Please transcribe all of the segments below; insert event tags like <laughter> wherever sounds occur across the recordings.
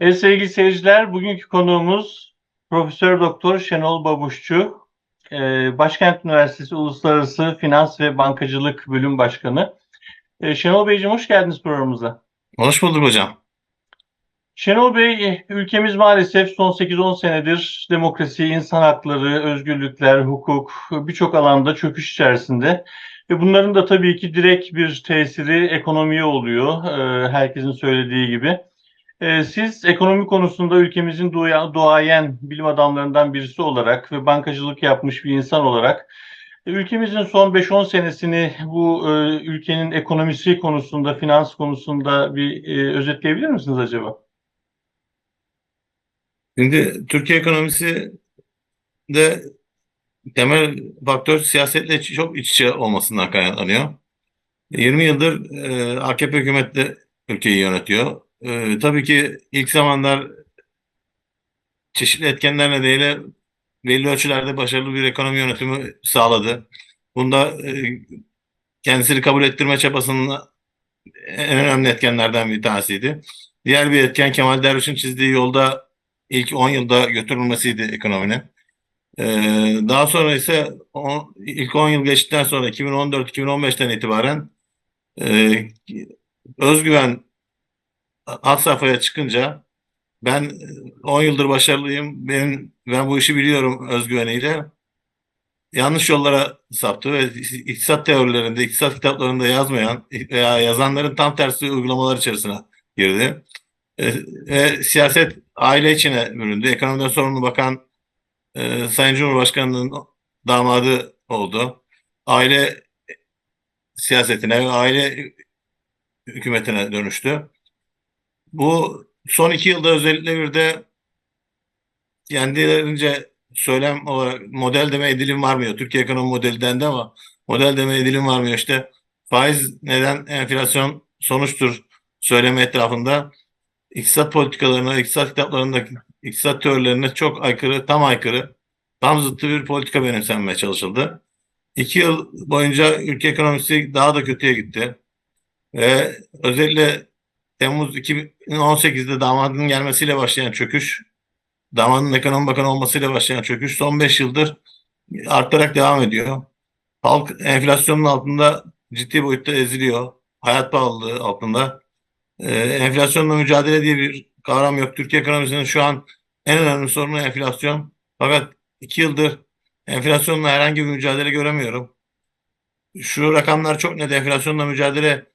Evet sevgili seyirciler, bugünkü konuğumuz Profesör Doktor Şenol Babuşçu, Ee, Başkent Üniversitesi Uluslararası Finans ve Bankacılık Bölüm Başkanı. Ee, Şenol Beyciğim hoş geldiniz programımıza. Hoş bulduk hocam. Şenol Bey, ülkemiz maalesef son 8-10 senedir demokrasi, insan hakları, özgürlükler, hukuk birçok alanda çöküş içerisinde. Ve bunların da tabii ki direkt bir tesiri ekonomiye oluyor, herkesin söylediği gibi. Ee, Siz ekonomi konusunda ülkemizin duayen bilim adamlarından birisi olarak ve bankacılık yapmış bir insan olarak e, ülkemizin son 5-10 senesini bu e, ülkenin ekonomisi konusunda, finans konusunda bir e, özetleyebilir misiniz acaba? Şimdi Türkiye ekonomisi de temel faktör siyasetle çok iç içe olmasından kaynaklanıyor. 20 yıldır AKP hükümeti ülkeyi yönetiyor. E, tabii ki ilk zamanlar çeşitli etkenler nedeniyle belli ölçülerde başarılı bir ekonomi yönetimi sağladı. Bunda e, kendisini kabul ettirme çabasının en önemli etkenlerden bir tanesiydi. Diğer bir etken Kemal Derviş'in çizdiği yolda ilk 10 yılda götürülmesiydi ekonominin. Ee, daha sonra ise o, ilk 10 yıl geçtikten sonra 2014-2015'ten itibaren e, özgüven alt safhaya çıkınca ben 10 yıldır başarılıyım, benim, ben bu işi biliyorum özgüveniyle yanlış yollara saptı ve iktisat teorilerinde, iktisat kitaplarında yazmayan veya yazanların tam tersi uygulamalar içerisine girdi. E, ve siyaset aile içine büründü. Ekonomiden sorumlu bakan e, Sayın Cumhurbaşkanı'nın damadı oldu. Aile siyasetine ve aile hükümetine dönüştü. Bu son iki yılda özellikle bir de kendilerince söylem olarak model deme edilim varmıyor. Türkiye ekonomi modeli dendi ama model deme edilim varmıyor. İşte faiz neden enflasyon sonuçtur söyleme etrafında iktisat politikalarına, iktisat kitaplarındaki iktisat teorilerine çok aykırı, tam aykırı, tam zıttı bir politika benimsenmeye çalışıldı. İki yıl boyunca ülke ekonomisi daha da kötüye gitti. Ve özellikle Temmuz 2018'de damadının gelmesiyle başlayan çöküş, damadın ekonomi bakanı olmasıyla başlayan çöküş son 5 yıldır artarak devam ediyor. Halk enflasyonun altında ciddi boyutta eziliyor. Hayat pahalılığı altında. Ee, enflasyonla mücadele diye bir kavram yok. Türkiye ekonomisinin şu an en önemli sorunu enflasyon. Fakat iki yıldır enflasyonla herhangi bir mücadele göremiyorum. Şu rakamlar çok net enflasyonla mücadele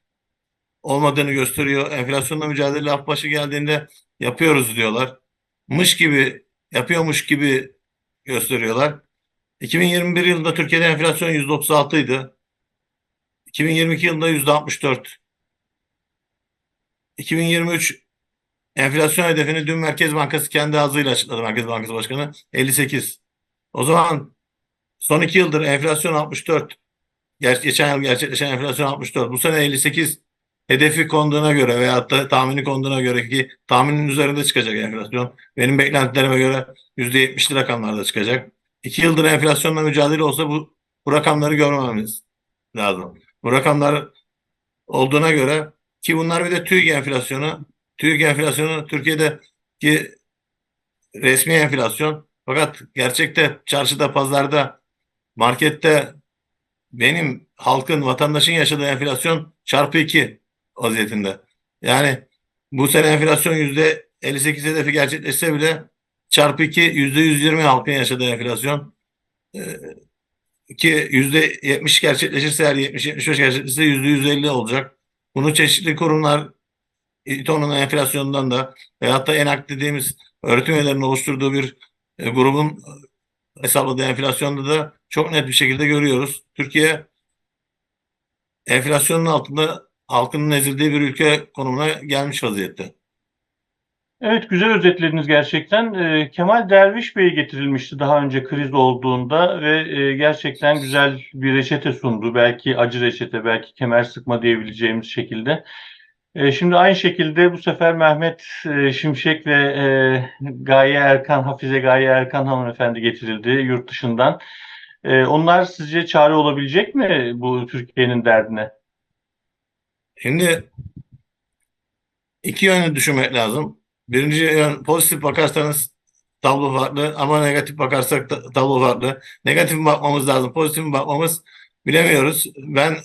olmadığını gösteriyor. Enflasyonla mücadele laf başı geldiğinde yapıyoruz diyorlar. Mış gibi, yapıyormuş gibi gösteriyorlar. 2021 yılında Türkiye'de enflasyon %36 idi. 2022 yılında %64. 2023 enflasyon hedefini dün Merkez Bankası kendi ağzıyla açıkladı Merkez Bankası Başkanı 58. O zaman son iki yıldır enflasyon 64. Ger geçen yıl gerçekleşen enflasyon 64. Bu sene 58 hedefi konduğuna göre veyahut da tahmini konduğuna göre ki tahminin üzerinde çıkacak enflasyon. Benim beklentilerime göre %70'li rakamlarda çıkacak. İki yıldır enflasyonla mücadele olsa bu, bu rakamları görmememiz lazım. Bu rakamlar olduğuna göre ki bunlar bir de TÜİK enflasyonu. TÜİK enflasyonu Türkiye'deki resmi enflasyon. Fakat gerçekte çarşıda, pazarda, markette benim halkın, vatandaşın yaşadığı enflasyon çarpı iki vaziyetinde. Yani bu sene enflasyon yüzde 58 hedefi gerçekleşse bile çarpı 2 yüzde 120 halkın yaşadığı enflasyon. Ee, ki yüzde 70 gerçekleşirse eğer 70-75 gerçekleşirse yüzde 150 olacak. Bunu çeşitli kurumlar İTO'nun enflasyonundan da veyahut da ENAK dediğimiz öğretim üyelerinin oluşturduğu bir e, grubun hesapladığı enflasyonda da çok net bir şekilde görüyoruz. Türkiye enflasyonun altında halkının ezildiği bir ülke konumuna gelmiş vaziyette. Evet, güzel özetlediniz gerçekten. Ee, Kemal Derviş Bey getirilmişti daha önce kriz olduğunda ve e, gerçekten güzel bir reçete sundu. Belki acı reçete, belki kemer sıkma diyebileceğimiz şekilde. E, şimdi aynı şekilde bu sefer Mehmet e, Şimşek ve e, Gaye Erkan, Hafize Gaye Erkan hanımefendi getirildi yurt dışından. E, onlar sizce çare olabilecek mi bu Türkiye'nin derdine? Şimdi iki yönlü düşünmek lazım. Birinci yön pozitif bakarsanız tablo farklı ama negatif bakarsak tablo farklı. Negatif mi bakmamız lazım, pozitif mi bakmamız bilemiyoruz. Ben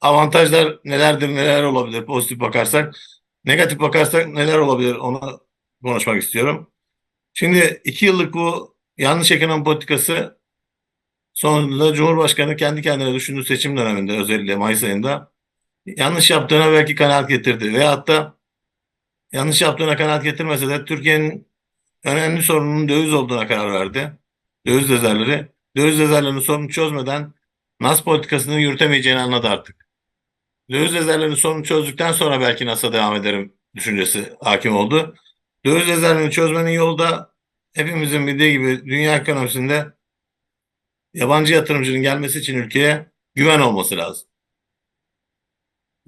avantajlar nelerdir, neler olabilir pozitif bakarsak. Negatif bakarsak neler olabilir onu konuşmak istiyorum. Şimdi iki yıllık bu yanlış ekonomi politikası sonunda Cumhurbaşkanı kendi kendine düşündüğü seçim döneminde özellikle Mayıs ayında yanlış yaptığına belki kanaat getirdi. Veyahut da yanlış yaptığına kanaat getirmese de Türkiye'nin önemli sorununun döviz olduğuna karar verdi. Döviz rezervleri. Döviz rezervlerinin sorunu çözmeden NAS politikasını yürütemeyeceğini anladı artık. Döviz rezervlerinin sorunu çözdükten sonra belki NAS'a devam ederim düşüncesi hakim oldu. Döviz rezervini çözmenin yolu da hepimizin bildiği gibi dünya ekonomisinde yabancı yatırımcının gelmesi için ülkeye güven olması lazım.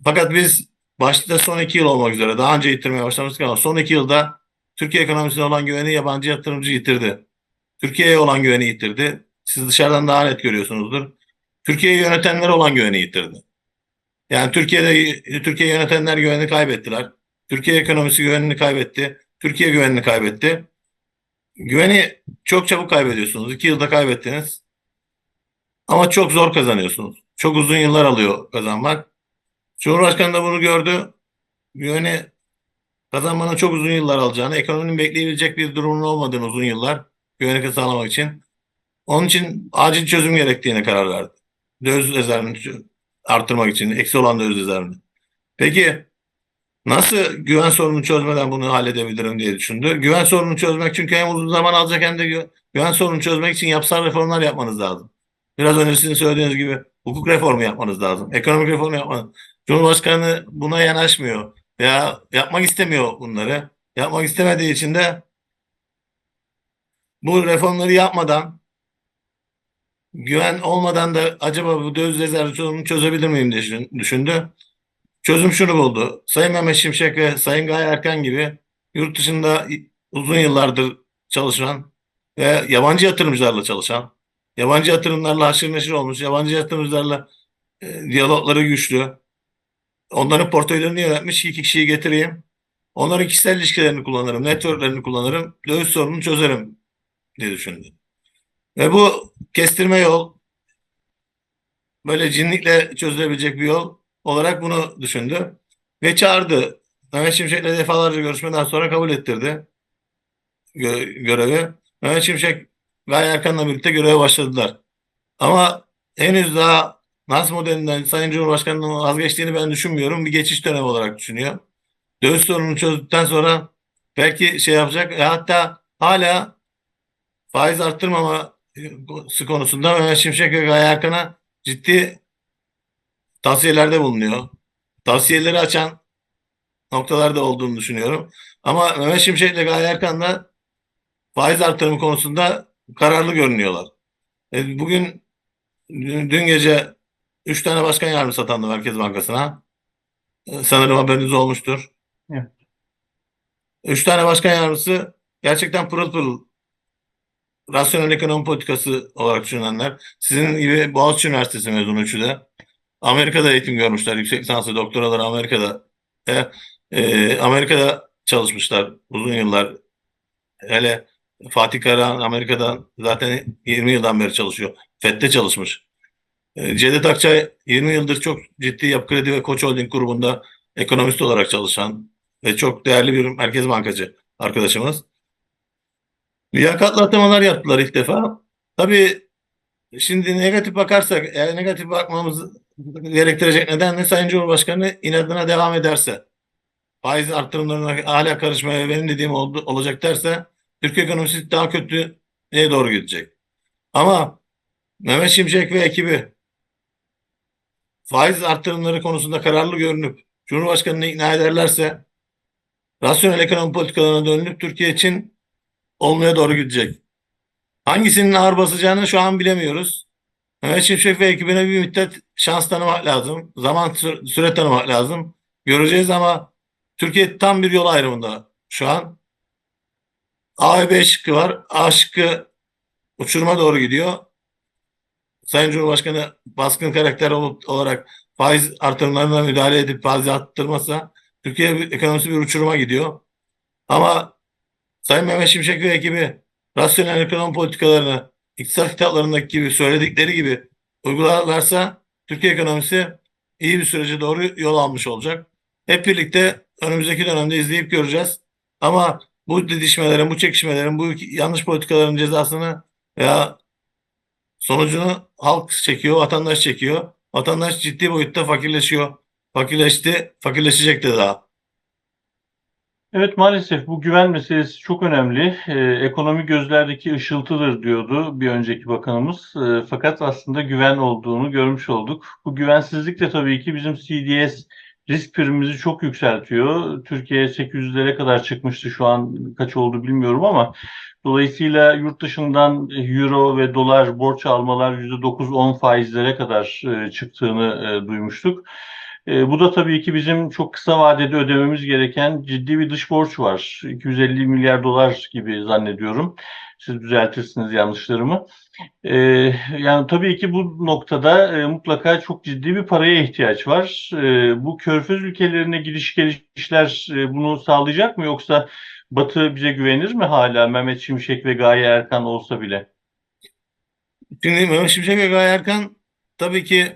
Fakat biz başta son iki yıl olmak üzere daha önce yitirmeye başlamıştık ama son iki yılda Türkiye ekonomisine olan güveni yabancı yatırımcı yitirdi. Türkiye'ye olan güveni yitirdi. Siz dışarıdan daha net görüyorsunuzdur. Türkiye'yi yönetenlere olan güveni yitirdi. Yani Türkiye'de Türkiye yönetenler güvenini kaybettiler. Türkiye ekonomisi güvenini kaybetti. Türkiye güvenini kaybetti. Güveni çok çabuk kaybediyorsunuz. İki yılda kaybettiniz. Ama çok zor kazanıyorsunuz. Çok uzun yıllar alıyor kazanmak. Cumhurbaşkanı da bunu gördü. Güveni kazanmanın çok uzun yıllar alacağını, ekonominin bekleyebilecek bir durumun olmadığını uzun yıllar güveni sağlamak için. Onun için acil çözüm gerektiğine karar verdi. Döviz rezervini arttırmak için, eksi olan döviz rezervini. Peki nasıl güven sorununu çözmeden bunu halledebilirim diye düşündü. Güven sorununu çözmek çünkü hem uzun zaman alacak hem de gü- güven sorununu çözmek için yapısal reformlar yapmanız lazım. Biraz önce sizin söylediğiniz gibi hukuk reformu yapmanız lazım. Ekonomik reformu yapmanız. Cumhurbaşkanı buna yanaşmıyor veya yapmak istemiyor bunları. Yapmak istemediği için de bu reformları yapmadan güven olmadan da acaba bu döviz rezervi sorununu çözebilir miyim diye düşün- düşündü. Çözüm şunu buldu. Sayın Mehmet Şimşek ve Sayın Gaye Erkan gibi yurt dışında uzun yıllardır çalışan ve yabancı yatırımcılarla çalışan, yabancı yatırımlarla haşır neşir olmuş, yabancı yatırımcılarla e, diyalogları güçlü, onların portföylerini yönetmiş iki kişiyi getireyim. Onların kişisel ilişkilerini kullanırım, networklerini kullanırım, döviz sorununu çözerim diye düşündü. Ve bu kestirme yol böyle cinlikle çözülebilecek bir yol olarak bunu düşündü. Ve çağırdı. Mehmet Şimşek'le defalarca görüşmeden sonra kabul ettirdi gö- görevi. Mehmet Şimşek ve Erkan'la birlikte göreve başladılar. Ama henüz daha NAS modelinden Sayın Cumhurbaşkanı'nın vazgeçtiğini ben düşünmüyorum. Bir geçiş dönemi olarak düşünüyor. Döviz sorununu çözdükten sonra belki şey yapacak. E hatta hala faiz arttırmaması konusunda Mehmet Şimşek ve Gaye Erkan'a ciddi tavsiyelerde bulunuyor. Tavsiyeleri açan noktalarda olduğunu düşünüyorum. Ama Mehmet Şimşek ile Gaye Erkan da faiz artırımı konusunda kararlı görünüyorlar. E, bugün dün, gece 3 tane başkan yardımcısı atandı Merkez Bankası'na. E, sanırım haberiniz olmuştur. Evet. 3 tane başkan yardımcısı gerçekten pırıl pırıl rasyonel ekonomi politikası olarak düşünenler. Sizin gibi Boğaziçi Üniversitesi mezunu üçü de. Amerika'da eğitim görmüşler. Yüksek lisanslı doktoraları Amerika'da. E, e, Amerika'da çalışmışlar uzun yıllar. Hele Fatih Karahan Amerika'dan zaten 20 yıldan beri çalışıyor. FED'de çalışmış. E, Cevdet Akçay 20 yıldır çok ciddi Yapı Kredi ve Koç Holding grubunda ekonomist olarak çalışan ve çok değerli bir merkez bankacı arkadaşımız. Liyakatlı atamalar yaptılar ilk defa. Tabii şimdi negatif bakarsak, eğer negatif bakmamız gerektirecek neden ne Sayın Cumhurbaşkanı inadına devam ederse, faiz arttırımlarına hala karışmaya benim dediğim oldu, olacak derse, Türkiye ekonomisi daha kötüye doğru gidecek. Ama Mehmet Şimşek ve ekibi faiz arttırımları konusunda kararlı görünüp Cumhurbaşkanı'nı ikna ederlerse rasyonel ekonomi politikalarına dönülüp Türkiye için olmaya doğru gidecek. Hangisinin ağır basacağını şu an bilemiyoruz. Mehmet Şimşek ve ekibine bir müddet şans tanımak lazım. Zaman sü- süre tanımak lazım. Göreceğiz ama Türkiye tam bir yol ayrımında şu an. A ve B şıkkı var. A şıkkı uçuruma doğru gidiyor. Sayın Cumhurbaşkanı baskın karakter olup, olarak faiz artırımlarına müdahale edip faiz arttırmazsa Türkiye ekonomisi bir uçuruma gidiyor. Ama Sayın Mehmet Şimşek ve ekibi rasyonel ekonomi politikalarını iktisat kitaplarındaki gibi söyledikleri gibi uygularlarsa Türkiye ekonomisi iyi bir sürece doğru yol almış olacak. Hep birlikte önümüzdeki dönemde izleyip göreceğiz. Ama bu didişmelerin, bu çekişmelerin, bu yanlış politikaların cezasını veya sonucunu halk çekiyor, vatandaş çekiyor. Vatandaş ciddi boyutta fakirleşiyor. Fakirleşti, fakirleşecek de daha. Evet maalesef bu güven meselesi çok önemli. Ee, ekonomi gözlerdeki ışıltıdır diyordu bir önceki bakanımız. Ee, fakat aslında güven olduğunu görmüş olduk. Bu güvensizlik de tabii ki bizim CDS risk primimizi çok yükseltiyor. Türkiye 800'lere kadar çıkmıştı şu an kaç oldu bilmiyorum ama dolayısıyla yurt dışından euro ve dolar borç almalar %9-10 faizlere kadar e, çıktığını e, duymuştuk. E, bu da tabii ki bizim çok kısa vadede ödememiz gereken ciddi bir dış borç var. 250 milyar dolar gibi zannediyorum. Siz düzeltirsiniz yanlışlarımı. E, yani tabii ki bu noktada e, mutlaka çok ciddi bir paraya ihtiyaç var. E, bu körfez ülkelerine gidiş gelişler e, bunu sağlayacak mı yoksa Batı bize güvenir mi hala Mehmet Şimşek ve Gaye Erkan olsa bile? Şimdi Mehmet Şimşek ve Gaye Erkan tabii ki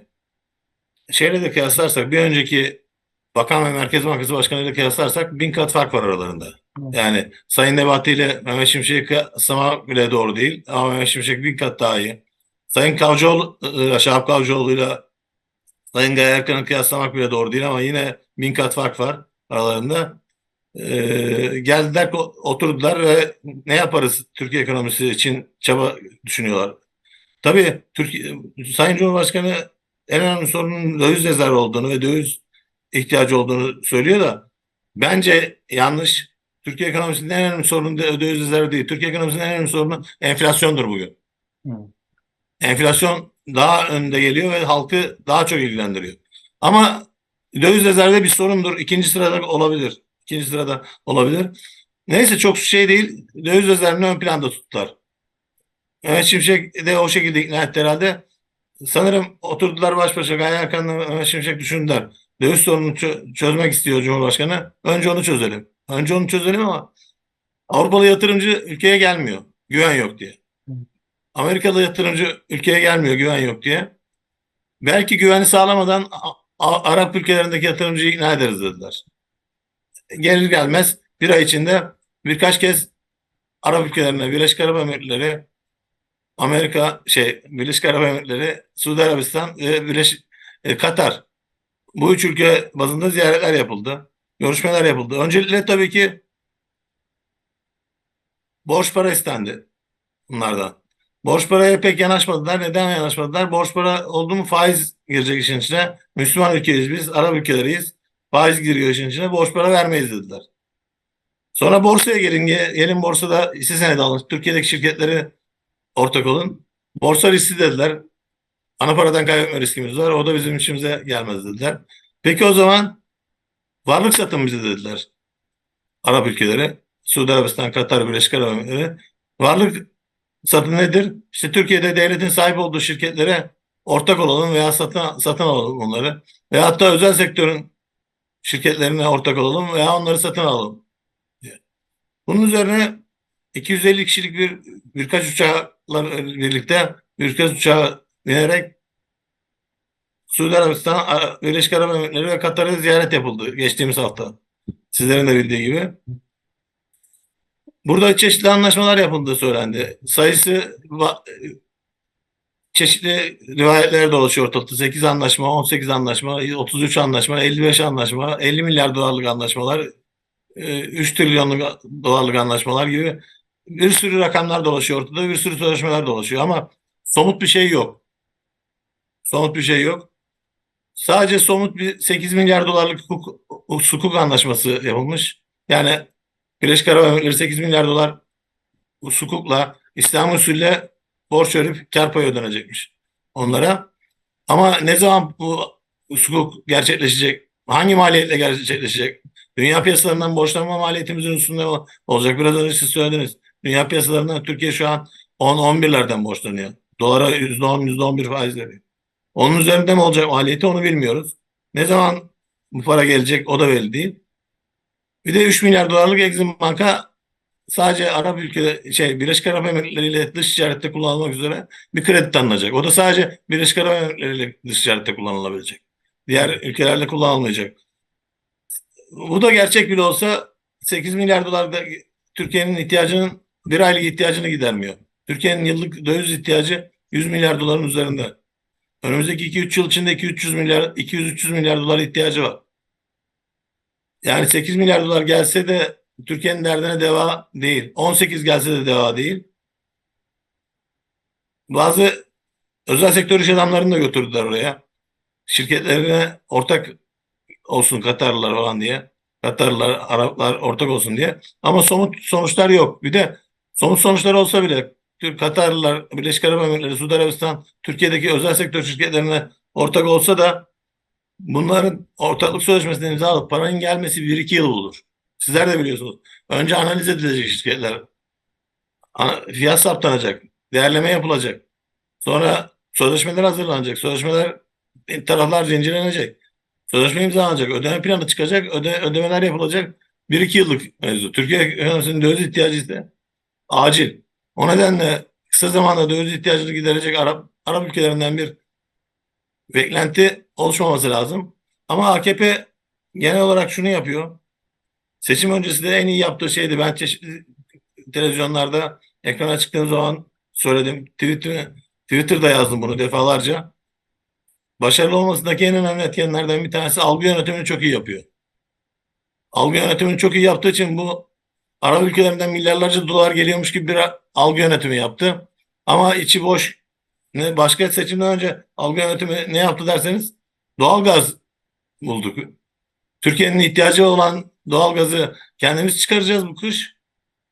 şeyle de kıyaslarsak bir önceki Bakan ve Merkez Bankası Başkanı ile kıyaslarsak bin kat fark var aralarında. Evet. Yani Sayın Nebati ile Mehmet Şimşek'i kıyaslamak bile doğru değil. Ama Mehmet Şimşek bin kat daha iyi. Sayın Kavcıoğlu, e, Şahap Kavcıoğlu ile Sayın Gaye Erkan'ı kıyaslamak bile doğru değil ama yine bin kat fark var aralarında. Ee, geldiler oturdular ve ne yaparız Türkiye ekonomisi için çaba düşünüyorlar. Tabii Türkiye, Sayın Cumhurbaşkanı en önemli sorunun döviz rezervi olduğunu ve döviz ihtiyacı olduğunu söylüyor da bence yanlış. Türkiye ekonomisinin en önemli sorunu döviz rezervi değil. Türkiye ekonomisinin en önemli sorunu enflasyondur bugün. Enflasyon daha önde geliyor ve halkı daha çok ilgilendiriyor. Ama döviz rezervi bir sorundur. İkinci sırada olabilir. İkinci sırada olabilir. Neyse çok şey değil. Döviz rezervini ön planda tuttular. Mehmet Şimşek de o şekilde ikna etti herhalde. Sanırım oturdular baş başa Gaye Erkan'la Mehmet Şimşek düşündüler. Döviz sorununu çö- çözmek istiyor Cumhurbaşkanı. Önce onu çözelim. Önce onu çözelim ama Avrupalı yatırımcı ülkeye gelmiyor. Güven yok diye. Amerikalı yatırımcı ülkeye gelmiyor güven yok diye. Belki güveni sağlamadan Arap ülkelerindeki yatırımcıyı ikna ederiz dediler. Gelir gelmez bir ay içinde birkaç kez Arap ülkelerine, Birleşik Arap Emirlikleri, Amerika, şey, Birleşik Arap Emirlikleri, Suudi Arabistan ve Birleşik e, Katar. Bu üç ülke bazında ziyaretler yapıldı. Görüşmeler yapıldı. Öncelikle tabii ki borç para istendi bunlardan. Borç paraya pek yanaşmadılar. Neden yanaşmadılar? Borç para oldu mu faiz girecek işin içine. Müslüman ülkeyiz biz, Arap ülkeleriyiz. Faiz giriyor işin içine. Borç para vermeyiz dediler. Sonra borsaya gelin. Ge- Gelin borsada hisse senedi alın. Türkiye'deki şirketleri ortak olun. Borsa riski dediler. Ana paradan kaybetme riskimiz var. O da bizim işimize gelmez dediler. Peki o zaman varlık satın bize dediler. Arap ülkeleri, Suudi Arabistan, Katar, Birleşik Arap Emirlikleri. Varlık satın nedir? İşte Türkiye'de devletin sahip olduğu şirketlere ortak olalım veya satın, satın alalım onları. Veya hatta özel sektörün şirketlerine ortak olalım veya onları satın alalım. Bunun üzerine 250 kişilik bir birkaç uçakla birlikte birkaç uçağa binerek Suudi Arabistan, Ara- Birleşik Arap Emirlikleri ve Katar'a ziyaret yapıldı geçtiğimiz hafta. Sizlerin de bildiği gibi. Burada çeşitli anlaşmalar yapıldığı söylendi. Sayısı çeşitli rivayetler dolaşıyor ortalıkta. 8 anlaşma, 18 anlaşma, 33 anlaşma, 55 anlaşma, 50 milyar dolarlık anlaşmalar, e, 3 trilyonluk dolarlık anlaşmalar gibi bir sürü rakamlar dolaşıyor ortada, bir sürü sözleşmeler dolaşıyor ama somut bir şey yok. Somut bir şey yok. Sadece somut bir 8 milyar dolarlık hukuk, hukuk anlaşması yapılmış. Yani Birleşik Arap Emirlikleri 8 milyar dolar hukukla İslam usulüyle borç verip kar payı ödenecekmiş onlara. Ama ne zaman bu hukuk gerçekleşecek? Hangi maliyetle gerçekleşecek? Dünya piyasalarından borçlanma maliyetimizin üstünde ol- olacak. Biraz önce siz söylediniz. Dünya piyasalarından Türkiye şu an 10-11'lerden borçlanıyor. Dolara %10, %11 faiz veriyor. Onun üzerinde mi olacak maliyeti onu bilmiyoruz. Ne zaman bu para gelecek o da belli değil. Bir de 3 milyar dolarlık Exim Bank'a sadece Arap ülke şey Birleşik Arap Emirlikleri ile dış ticarette kullanılmak üzere bir kredi tanınacak. O da sadece Birleşik Arap Emirlikleri ile dış ticarette kullanılabilecek. Diğer ülkelerle kullanılmayacak. Bu da gerçek bile olsa 8 milyar dolar da Türkiye'nin ihtiyacının bir aylık ihtiyacını gidermiyor. Türkiye'nin yıllık döviz ihtiyacı 100 milyar doların üzerinde. Önümüzdeki 2-3 yıl içinde 200-300 milyar 200-300 milyar dolar ihtiyacı var. Yani 8 milyar dolar gelse de Türkiye'nin derdine deva değil. 18 gelse de deva değil. Bazı özel sektör iş adamlarını da götürdüler oraya. Şirketlerine ortak olsun Katarlılar falan diye. Katarlılar, Araplar ortak olsun diye. Ama somut sonuçlar yok. Bir de somut sonuçlar olsa bile Türk Katarlılar, Birleşik Arap Emirlikleri, Suudi Arabistan Türkiye'deki özel sektör şirketlerine ortak olsa da bunların ortaklık sözleşmesini imzalayıp paranın gelmesi 1-2 yıl bulur. Sizler de biliyorsunuz. Önce analiz edilecek şirketler. Fiyat saptanacak. Değerleme yapılacak. Sonra sözleşmeler hazırlanacak. Sözleşmeler taraflar zincirlenecek. Sözleşme imzalanacak. Ödeme planı çıkacak. Öde, ödemeler yapılacak. 1-2 yıllık mevzu. Türkiye ekonomisinin döviz ihtiyacı ise acil. O nedenle kısa zamanda döviz ihtiyacını giderecek Arap, Arap ülkelerinden bir beklenti oluşmaması lazım. Ama AKP genel olarak şunu yapıyor. Seçim öncesi de en iyi yaptığı şeydi. Ben çeşitli televizyonlarda ekrana çıktığım zaman söyledim. Twitter, Twitter'da yazdım bunu defalarca. Başarılı olmasındaki en önemli etkenlerden bir tanesi algı yönetimini çok iyi yapıyor. Algı yönetimini çok iyi yaptığı için bu Arap ülkelerinden milyarlarca dolar geliyormuş gibi bir algı yönetimi yaptı. Ama içi boş. Ne başka seçimden önce algı yönetimi ne yaptı derseniz doğalgaz bulduk. Türkiye'nin ihtiyacı olan doğalgazı kendimiz çıkaracağız bu kış.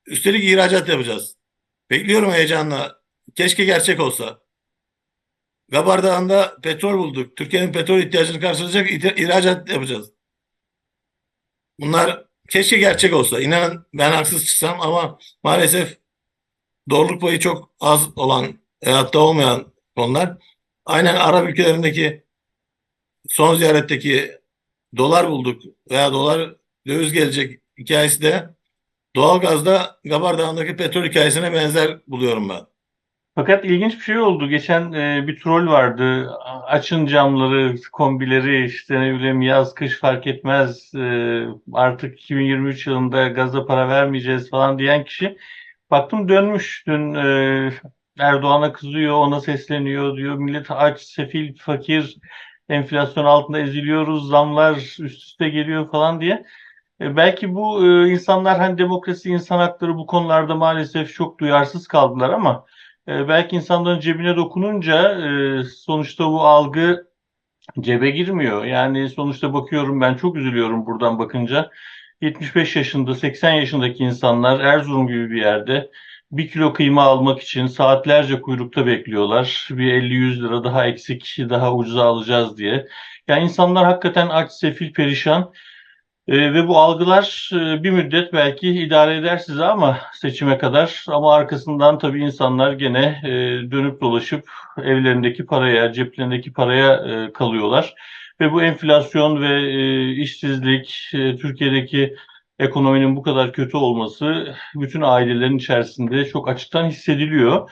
Üstelik ihracat yapacağız. Bekliyorum heyecanla. Keşke gerçek olsa. Gabar Dağı'nda petrol bulduk. Türkiye'nin petrol ihtiyacını karşılayacak ih- ihracat yapacağız. Bunlar keşke gerçek olsa. İnanın ben haksız çıksam ama maalesef doğruluk payı çok az olan, hayatta olmayan konular. Aynen Arap ülkelerindeki son ziyaretteki dolar bulduk veya dolar döviz gelecek hikayesi de doğalgazda Gabar Dağı'ndaki petrol hikayesine benzer buluyorum ben. Fakat ilginç bir şey oldu. Geçen e, bir troll vardı. Açın camları, kombileri işte ne bileyim yaz kış fark etmez. E, artık 2023 yılında gaza para vermeyeceğiz falan diyen kişi. Baktım dönmüş. Dün e, Erdoğan'a kızıyor, ona sesleniyor diyor. Millet aç, sefil, fakir, enflasyon altında eziliyoruz, zamlar üst üste geliyor falan diye. E, belki bu e, insanlar hani demokrasi, insan hakları bu konularda maalesef çok duyarsız kaldılar ama e, belki insanların cebine dokununca e, sonuçta bu algı cebe girmiyor. Yani sonuçta bakıyorum ben çok üzülüyorum buradan bakınca. 75 yaşında, 80 yaşındaki insanlar Erzurum gibi bir yerde bir kilo kıyma almak için saatlerce kuyrukta bekliyorlar. Bir 50-100 lira daha eksik, daha ucuza alacağız diye. Yani insanlar hakikaten aç, sefil, perişan. E, ve bu algılar e, bir müddet belki idare eder sizi ama seçime kadar ama arkasından tabii insanlar gene e, dönüp dolaşıp evlerindeki paraya, ceplerindeki paraya e, kalıyorlar. Ve bu enflasyon ve e, işsizlik, e, Türkiye'deki ekonominin bu kadar kötü olması bütün ailelerin içerisinde çok açıktan hissediliyor.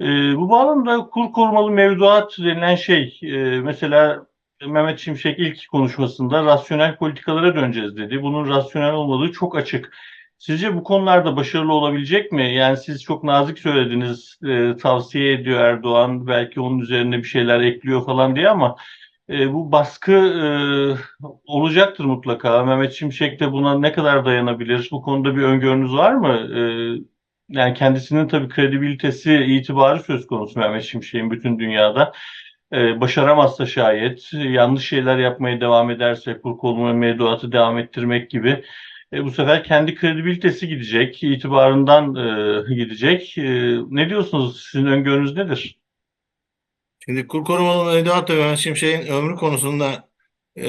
E, bu bağlamda kur korumalı mevduat denilen şey, e, mesela Mehmet Şimşek ilk konuşmasında rasyonel politikalara döneceğiz dedi. Bunun rasyonel olmadığı çok açık. Sizce bu konularda başarılı olabilecek mi? Yani siz çok nazik söylediniz, e, tavsiye ediyor Erdoğan, belki onun üzerine bir şeyler ekliyor falan diye ama e, bu baskı e, olacaktır mutlaka. Mehmet Şimşek de buna ne kadar dayanabilir? Bu konuda bir öngörünüz var mı? E, yani kendisinin tabii kredibilitesi, itibarı söz konusu Mehmet Şimşek'in bütün dünyada. Ee, başaramazsa şayet, yanlış şeyler yapmaya devam ederse, kur koruma mevduatı devam ettirmek gibi e, bu sefer kendi kredibilitesi gidecek, itibarından e, gidecek. E, ne diyorsunuz? Sizin öngörünüz nedir? Şimdi kur korumalı mevduat ve Mehmet Şimşek'in ömrü konusunda e,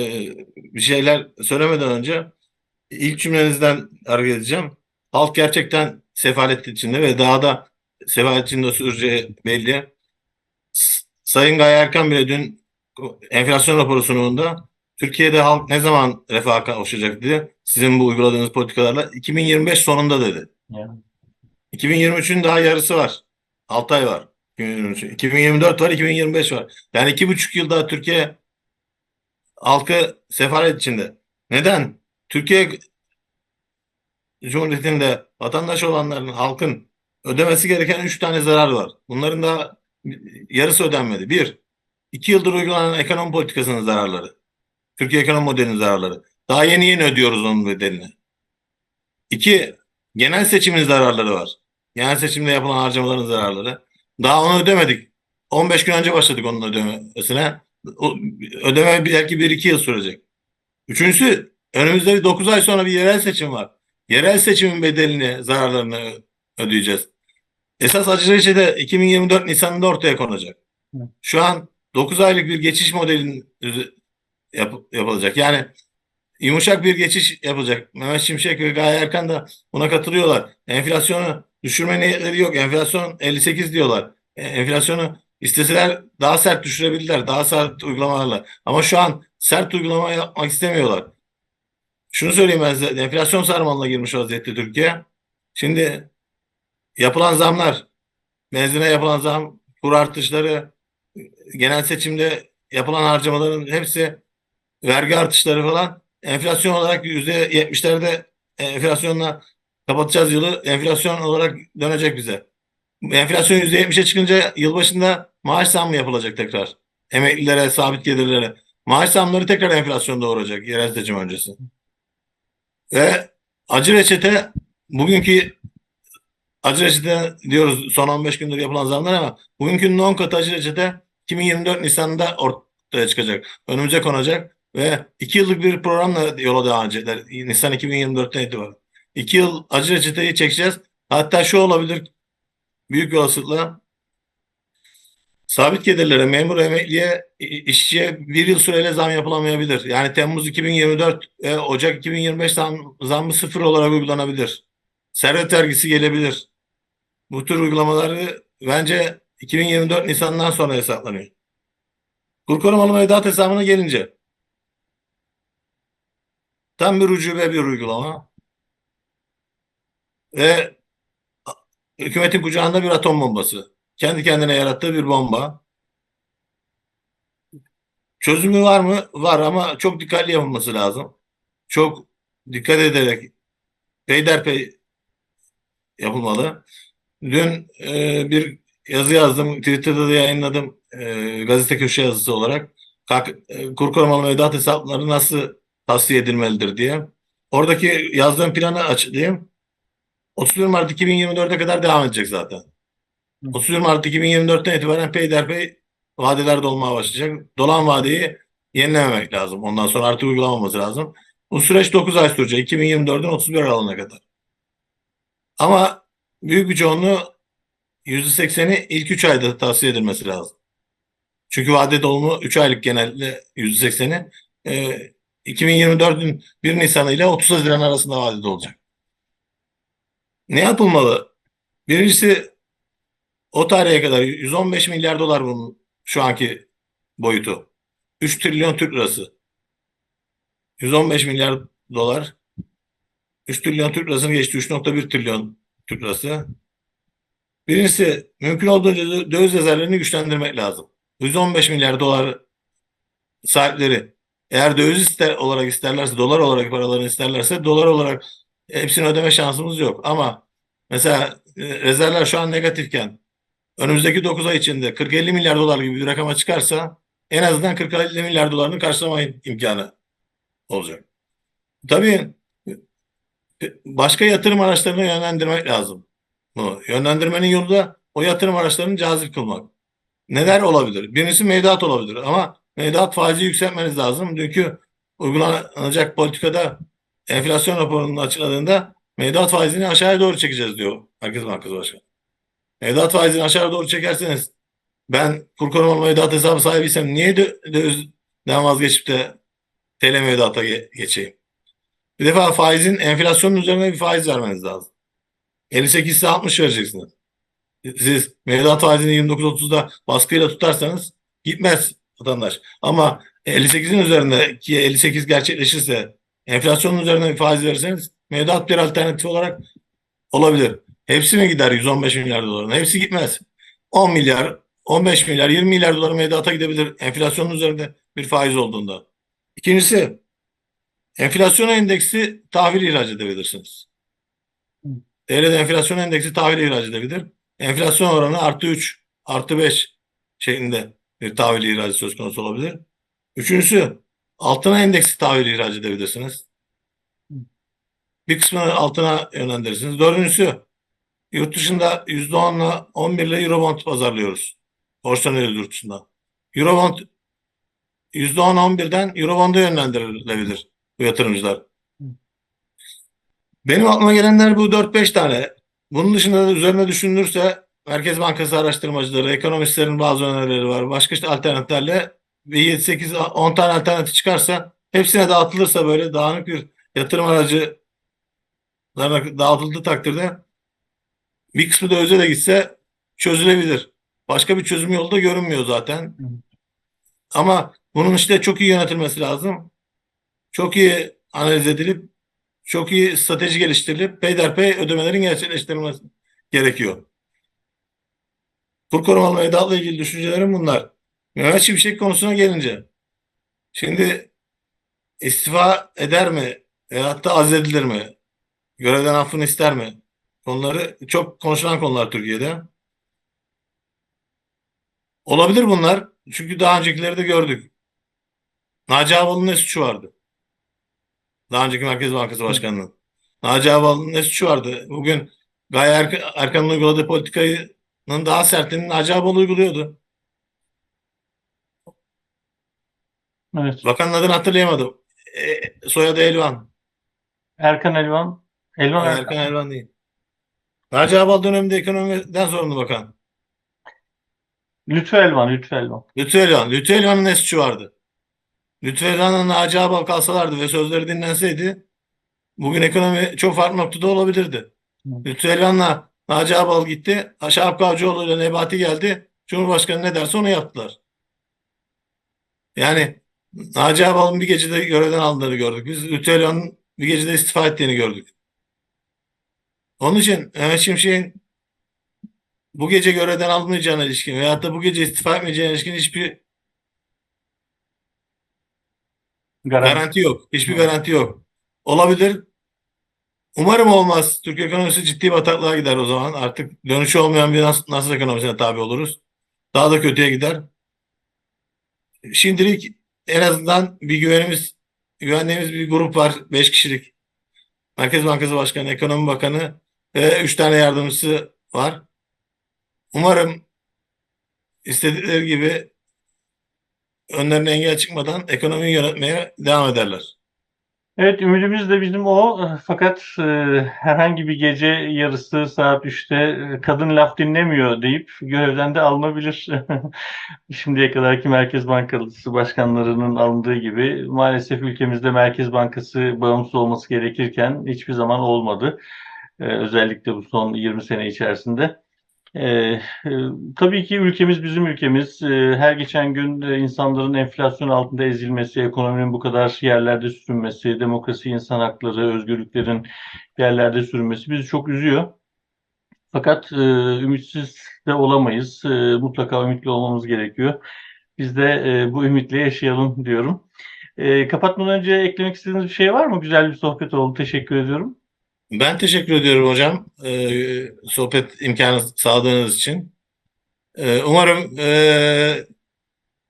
bir şeyler söylemeden önce ilk cümlenizden hareket edeceğim. Halk gerçekten sefalet içinde ve daha da sefalet içinde süreceği belli. Sayın Gaye Erkan bile dün enflasyon raporu sunumunda Türkiye'de halk ne zaman refaha kavuşacak diye Sizin bu uyguladığınız politikalarla 2025 sonunda dedi. Yani. 2023'ün daha yarısı var. 6 ay var. 2023. 2024 var, 2025 var. Yani iki buçuk yıl daha Türkiye halkı sefalet içinde. Neden? Türkiye Cumhuriyeti'nde vatandaş olanların, halkın ödemesi gereken üç tane zarar var. Bunların da yarısı ödenmedi. Bir, iki yıldır uygulanan ekonomi politikasının zararları. Türkiye ekonomi modelinin zararları. Daha yeni yeni ödüyoruz onun bedelini. İki, genel seçimin zararları var. Genel seçimde yapılan harcamaların zararları. Daha onu ödemedik. 15 gün önce başladık onun ödemesine. O ödeme belki 1-2 yıl sürecek. Üçüncüsü önümüzde 9 ay sonra bir yerel seçim var. Yerel seçimin bedelini, zararlarını ödeyeceğiz. Esas acı reçete 2024 Nisan'ında ortaya konacak. Şu an 9 aylık bir geçiş modelinin üzü- yap- yapılacak. Yani yumuşak bir geçiş yapılacak. Mehmet Şimşek ve Gaye Erkan da buna katılıyorlar. Enflasyonu düşürme niyetleri yok. Enflasyon 58 diyorlar. E, Enflasyonu isteseler daha sert düşürebilirler. Daha sert uygulamalarla. Ama şu an sert uygulama yapmak istemiyorlar. Şunu söyleyeyim ben size. Enflasyon sarmalına girmiş vaziyette Türkiye. Şimdi yapılan zamlar, benzine yapılan zam, kur artışları, genel seçimde yapılan harcamaların hepsi vergi artışları falan enflasyon olarak yüzde yetmişlerde enflasyonla kapatacağız yılı. Enflasyon olarak dönecek bize. Enflasyon yüzde yetmişe çıkınca yılbaşında maaş zammı yapılacak tekrar. Emeklilere, sabit gelirlere. Maaş zamları tekrar enflasyon doğuracak yerel seçim öncesi. Ve acı reçete bugünkü acı reçete diyoruz son 15 gündür yapılan zamlar ama bugünkünün 10 katı acı reçete 2024 Nisan'da ortaya çıkacak. Önümüze konacak ve 2 yıllık bir programla yola devam edecekler. Nisan 2024'ten itibaren. 2 yıl acı reçeteyi çekeceğiz. Hatta şu olabilir büyük olasılıkla sabit gelirlere, memur emekliye, işçiye bir yıl süreyle zam yapılamayabilir. Yani Temmuz 2024 ve Ocak 2025 zam, zammı sıfır olarak uygulanabilir. Servet vergisi gelebilir. Bu tür uygulamaları bence 2024 Nisan'dan sonra hesaplanıyor. Kur korumalı mevduat hesabına gelince tam bir ucube bir uygulama ve hükümetin kucağında bir atom bombası. Kendi kendine yarattığı bir bomba. Çözümü var mı? Var ama çok dikkatli yapılması lazım. Çok dikkat ederek peyderpey yapılmalı. Dün e, bir yazı yazdım. Twitter'da da yayınladım. E, gazete köşe yazısı olarak. Kalk, e, kur korumalı mevduat hesapları nasıl tavsiye edilmelidir diye. Oradaki yazdığım planı açıklayayım. 31 Mart 2024'e kadar devam edecek zaten. 31 Mart 2024'ten itibaren peyderpey vadeler dolmaya başlayacak. Dolan vadeyi yenilememek lazım. Ondan sonra artık uygulamaması lazım. Bu süreç 9 ay sürecek. 2024'ün 31 Aralık'ına kadar. Ama büyük bir çoğunluğu %80'i ilk 3 ayda tavsiye edilmesi lazım. Çünkü vade dolumu 3 aylık genelde %80'i e, 2024'ün 1 Nisan ile 30 Haziran arasında vadede olacak. Ne yapılmalı? Birincisi o tarihe kadar 115 milyar dolar bunun şu anki boyutu. 3 trilyon Türk lirası. 115 milyar dolar. 3 trilyon Türk lirasını geçti. 3.1 trilyon Türk lirası. Birincisi mümkün olduğunca döviz rezervlerini güçlendirmek lazım. 115 milyar dolar sahipleri eğer döviz ister olarak isterlerse, dolar olarak paralarını isterlerse dolar olarak hepsini ödeme şansımız yok. Ama mesela e, rezervler şu an negatifken önümüzdeki 9 ay içinde 40-50 milyar dolar gibi bir rakama çıkarsa en azından 40-50 milyar dolarını karşılama imkanı olacak. Tabii başka yatırım araçlarına yönlendirmek lazım. Bu yönlendirmenin yolu da o yatırım araçlarını cazip kılmak. Neler olabilir? Birincisi mevduat olabilir ama mevduat faizi yükseltmeniz lazım. Dünkü uygulanacak politikada enflasyon raporunun açıkladığında mevduat faizini aşağıya doğru çekeceğiz diyor Merkez Bankası Başkanı. Mevduat faizini aşağı doğru çekerseniz ben kur korumalı mevduat hesabı sahibiysem niye dö- dövizden vazgeçip de TL mevduata ge- geçeyim? Bir defa faizin enflasyonun üzerine bir faiz vermeniz lazım. 58 ise 60 vereceksiniz. Siz mevduat faizini 29-30'da baskıyla tutarsanız gitmez vatandaş. Ama 58'in üzerinde ki 58 gerçekleşirse Enflasyonun üzerine faiz verirseniz mevduat bir alternatif olarak olabilir. Hepsi mi gider 115 milyar doların? Hepsi gitmez. 10 milyar, 15 milyar, 20 milyar dolar mevduata gidebilir enflasyonun üzerinde bir faiz olduğunda. İkincisi enflasyon endeksi tahvil ihraç edebilirsiniz. Devlet enflasyon endeksi tahvil ihraç edebilir. Enflasyon oranı artı 3, artı 5 şeklinde bir tahvil ihracı söz konusu olabilir. Üçüncüsü altına endeksi tahvil ihraç edebilirsiniz. Bir kısmını altına yönlendirirsiniz. Dördüncüsü yurt dışında %10'la 11 ile Eurobond pazarlıyoruz. Borçlanıyoruz yurt dışında. Eurobond %10 11'den Eurobond'a yönlendirilebilir bu yatırımcılar. Benim aklıma gelenler bu 4-5 tane. Bunun dışında da üzerine düşünülürse Merkez Bankası araştırmacıları, ekonomistlerin bazı önerileri var. Başka işte alternatiflerle bir 7, 8, 10 tane alternatif çıkarsa hepsine dağıtılırsa böyle dağınık bir yatırım aracı dağıtıldığı takdirde bir kısmı da özele gitse çözülebilir. Başka bir çözüm yolu da görünmüyor zaten. Ama bunun işte çok iyi yönetilmesi lazım. Çok iyi analiz edilip çok iyi strateji geliştirilip peyderpey ödemelerin gerçekleştirilmesi gerekiyor. Kur korumalı mevduatla ilgili düşüncelerim bunlar. Mehmet Şimşek konusuna gelince şimdi istifa eder mi veyahut da azledilir mi? Görevden affını ister mi? Konuları çok konuşulan konular Türkiye'de. Olabilir bunlar. Çünkü daha öncekileri de gördük. Naci Ağbal'ın ne suçu vardı? Daha önceki Merkez Bankası Başkanı'nın. Naci Ağbal'ın ne suçu vardı? Bugün Gaye Erk- Erkan'ın uyguladığı politikayı daha sertliğini Naci Ağbal uyguluyordu. Evet. Bakanın adını hatırlayamadım. E, soyadı Elvan. Erkan Elvan. Elvan Erkan, Erkan. Elvan değil. Naci Ağbal döneminde ekonomiden sorumlu bakan. Lütfü Elvan. Lütfü Elvan. Lütfü Elvan. Lütfü Elvan'ın ne suçu vardı? Lütfü Elvan'la Naci Ağbal kalsalardı ve sözleri dinlenseydi bugün ekonomi çok farklı noktada olabilirdi. Lütfü Elvan'la Naci Ağbal gitti. Şahap Kavcıoğlu ile Nebati geldi. Cumhurbaşkanı ne derse onu yaptılar. Yani Naci Ağbal'ın bir gecede görevden alındığını gördük. Biz Lütfü Elvan'ın bir gecede istifa ettiğini gördük. Onun için Mehmet Şimşek'in bu gece görevden alınmayacağına ilişkin veyahut da bu gece istifa etmeyeceğine ilişkin hiçbir Garanti. Garanti yok. Hiçbir garanti yok. Olabilir. Umarım olmaz. Türk ekonomisi ciddi bataklığa gider o zaman. Artık dönüşü olmayan bir nasıl, nasıl ekonomisine tabi oluruz. Daha da kötüye gider. Şimdilik en azından bir güvenimiz, güvendiğimiz bir grup var. Beş kişilik. Merkez Bankası Başkanı, Ekonomi Bakanı ve üç tane yardımcısı var. Umarım istedikleri gibi önlerine engel çıkmadan ekonomiyi yönetmeye devam ederler. Evet ümidimiz de bizim o. Fakat e, herhangi bir gece yarısı saat 3'te e, kadın laf dinlemiyor deyip görevden de alınabilir. <laughs> Şimdiye kadarki Merkez Bankası başkanlarının alındığı gibi maalesef ülkemizde Merkez Bankası bağımsız olması gerekirken hiçbir zaman olmadı. E, özellikle bu son 20 sene içerisinde. Ee, e, tabii ki ülkemiz bizim ülkemiz. Ee, her geçen gün e, insanların enflasyon altında ezilmesi, ekonominin bu kadar yerlerde sürünmesi, demokrasi, insan hakları, özgürlüklerin yerlerde sürünmesi bizi çok üzüyor. Fakat e, ümitsiz de olamayız. E, mutlaka ümitli olmamız gerekiyor. Biz de e, bu ümitle yaşayalım diyorum. E, kapatmadan önce eklemek istediğiniz bir şey var mı? Güzel bir sohbet oldu. Teşekkür ediyorum. Ben teşekkür ediyorum hocam. Ee, sohbet imkanı sağladığınız için. Ee, umarım ee,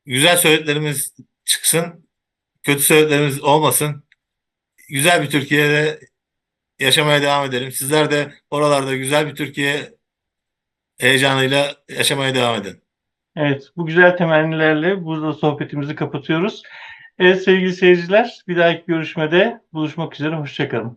güzel söylediklerimiz çıksın. Kötü söylediklerimiz olmasın. Güzel bir Türkiye'de yaşamaya devam edelim. Sizler de oralarda güzel bir Türkiye heyecanıyla yaşamaya devam edin. Evet, bu güzel temennilerle burada sohbetimizi kapatıyoruz. Evet sevgili seyirciler, bir dahaki görüşmede buluşmak üzere. Hoşçakalın.